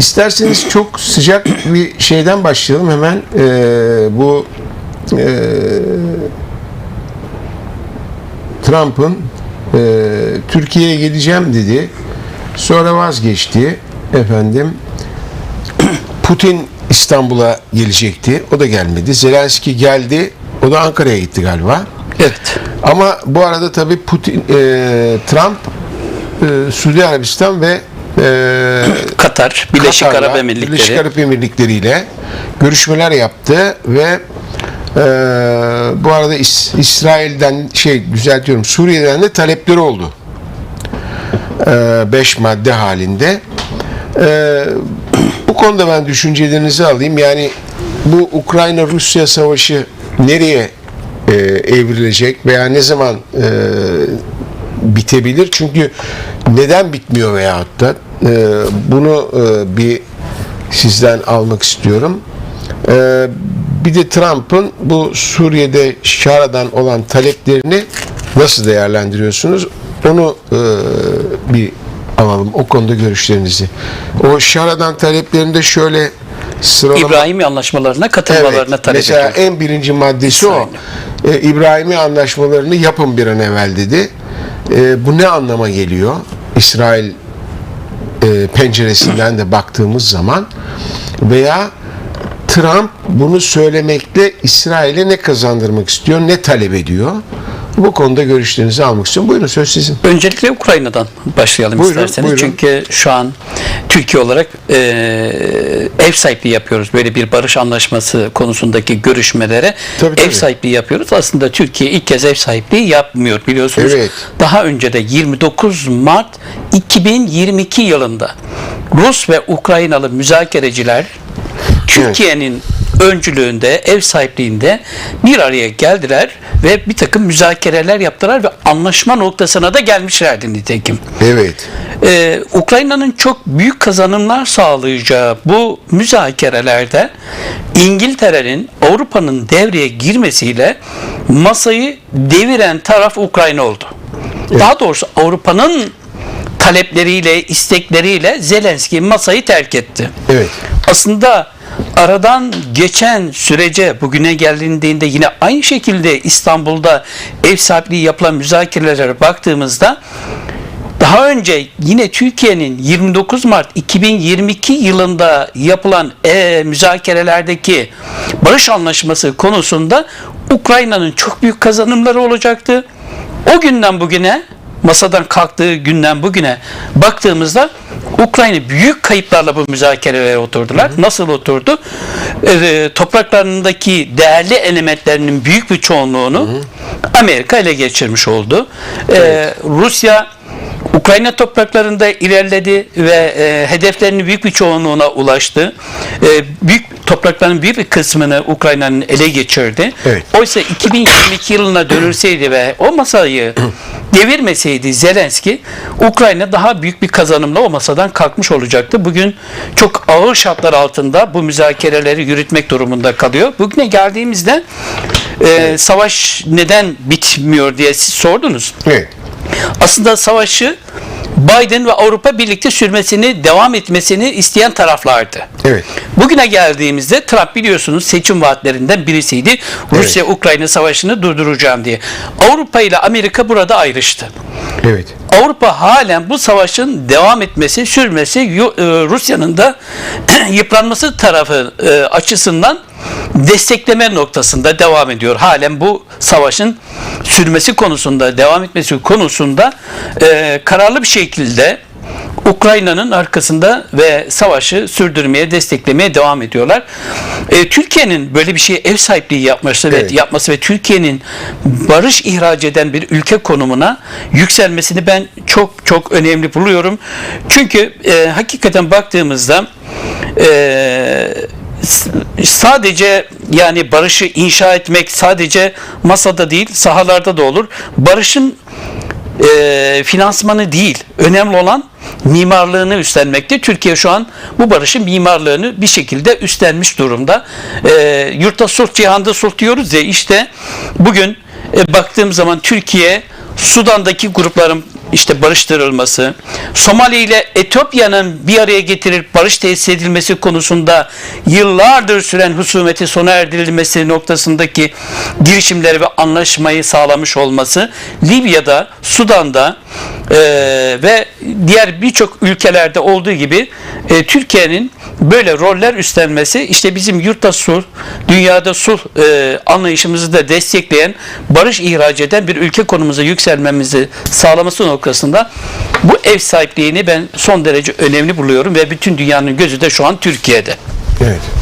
isterseniz çok sıcak bir şeyden başlayalım hemen. Ee, bu e, Trump'ın e, Türkiye'ye geleceğim dedi. Sonra vazgeçti. Efendim Putin İstanbul'a gelecekti. O da gelmedi. Zelenski geldi. O da Ankara'ya gitti galiba. Evet. Ama bu arada tabii Putin, e, Trump e, Suudi Arabistan ve e, Katar, Birleşik Katar'la, Arap Emirlikleri. Birleşik Arap Emirlikleri ile görüşmeler yaptı ve e, bu arada İs- İsrail'den şey düzeltiyorum Suriye'den de talepleri oldu. 5 madde halinde. E, bu konuda ben düşüncelerinizi alayım. Yani bu Ukrayna-Rusya savaşı nereye e, evrilecek veya ne zaman e, bitebilir? Çünkü neden bitmiyor veyahut da e, bunu e, bir sizden almak istiyorum. E, bir de Trump'ın bu Suriye'de Şara'dan olan taleplerini nasıl değerlendiriyorsunuz? Onu e, bir alalım. O konuda görüşlerinizi. O Şara'dan taleplerinde şöyle sıralama... İbrahimi anlaşmalarına katılmalarına Evet, talep mesela ediyor. en birinci maddesi o. E, İbrahimi anlaşmalarını yapın bir an evvel dedi. E, bu ne anlama geliyor? İsrail e, penceresinden de baktığımız zaman veya Trump bunu söylemekle İsrail'e ne kazandırmak istiyor, ne talep ediyor? Bu konuda görüşlerinizi almak istiyorum. Buyurun söz sizin. Öncelikle Ukrayna'dan başlayalım Buyurun, isterseniz. buyurun. Çünkü şu an Türkiye olarak e, ev sahipliği yapıyoruz. Böyle bir barış anlaşması konusundaki görüşmelere Tabii, tabii. ev sahipliği yapıyoruz. Aslında Türkiye ilk kez ev sahipliği yapmıyor biliyorsunuz. Evet. Daha önce de 29 Mart 2022 yılında Rus ve Ukraynalı müzakereciler Türkiye'nin öncülüğünde, ev sahipliğinde bir araya geldiler ve bir takım müzakereler yaptılar ve anlaşma noktasına da gelmişlerdi nitekim. Evet. Ee, Ukrayna'nın çok büyük kazanımlar sağlayacağı bu müzakerelerde İngiltere'nin Avrupa'nın devreye girmesiyle masayı deviren taraf Ukrayna oldu. Daha doğrusu Avrupa'nın talepleriyle, istekleriyle Zelenski masayı terk etti. Evet. Aslında aradan geçen sürece bugüne gelindiğinde yine aynı şekilde İstanbul'da ev sahipliği yapılan müzakerelere baktığımızda daha önce yine Türkiye'nin 29 Mart 2022 yılında yapılan e, müzakerelerdeki barış anlaşması konusunda Ukrayna'nın çok büyük kazanımları olacaktı. O günden bugüne masadan kalktığı günden bugüne baktığımızda Ukrayna büyük kayıplarla bu müzakerelere oturdular. Nasıl oturdu? Ee, topraklarındaki değerli elementlerinin büyük bir çoğunluğunu Amerika ele geçirmiş oldu. Ee, Rusya Ukrayna topraklarında ilerledi ve e, hedeflerinin büyük bir çoğunluğuna ulaştı. E, büyük toprakların büyük bir kısmını Ukrayna'nın ele geçirdi. Evet. Oysa 2022 yılına dönülseydi ve o masayı devirmeseydi Zelenski, Ukrayna daha büyük bir kazanımla o masadan kalkmış olacaktı. Bugün çok ağır şartlar altında bu müzakereleri yürütmek durumunda kalıyor. Bugüne geldiğimizde e, savaş neden bitmiyor diye siz sordunuz. Evet. Aslında savaşı Biden ve Avrupa birlikte sürmesini, devam etmesini isteyen taraflardı. Evet. Bugüne geldiğimizde Trump biliyorsunuz seçim vaatlerinden birisiydi. Rusya-Ukrayna savaşını durduracağım diye. Avrupa ile Amerika burada ayrıştı. Evet. Avrupa halen bu savaşın devam etmesi, sürmesi, e, Rusya'nın da yıpranması tarafı e, açısından destekleme noktasında devam ediyor. Halen bu savaşın sürmesi konusunda, devam etmesi konusunda e, kararlı bir şekilde Ukrayna'nın arkasında ve savaşı sürdürmeye, desteklemeye devam ediyorlar. E, Türkiye'nin böyle bir şeye ev sahipliği yapması Evet. ve yapması ve Türkiye'nin barış ihraç eden bir ülke konumuna yükselmesini ben çok çok önemli buluyorum. Çünkü e, hakikaten baktığımızda e, s- sadece yani barışı inşa etmek sadece masada değil sahalarda da olur. Barışın e, finansmanı değil. Önemli olan mimarlığını üstlenmekte. Türkiye şu an bu barışın mimarlığını bir şekilde üstlenmiş durumda. E, yurtta sulh cihanda sulh diyoruz ya işte bugün e, baktığım zaman Türkiye Sudan'daki grupların işte barıştırılması, Somali ile Etiyopya'nın bir araya getirip barış tesis edilmesi konusunda yıllardır süren husumeti sona erdirilmesi noktasındaki girişimleri ve anlaşmayı sağlamış olması, Libya'da, Sudan'da e, ve diğer birçok ülkelerde olduğu gibi e, Türkiye'nin böyle roller üstlenmesi işte bizim yurtta sulh, dünyada sulh e, anlayışımızı da destekleyen, barış ihraç eden bir ülke konumuza yükselmemizi sağlaması noktasında bu ev sahipliğini ben son derece önemli buluyorum ve bütün dünyanın gözü de şu an Türkiye'de. Evet.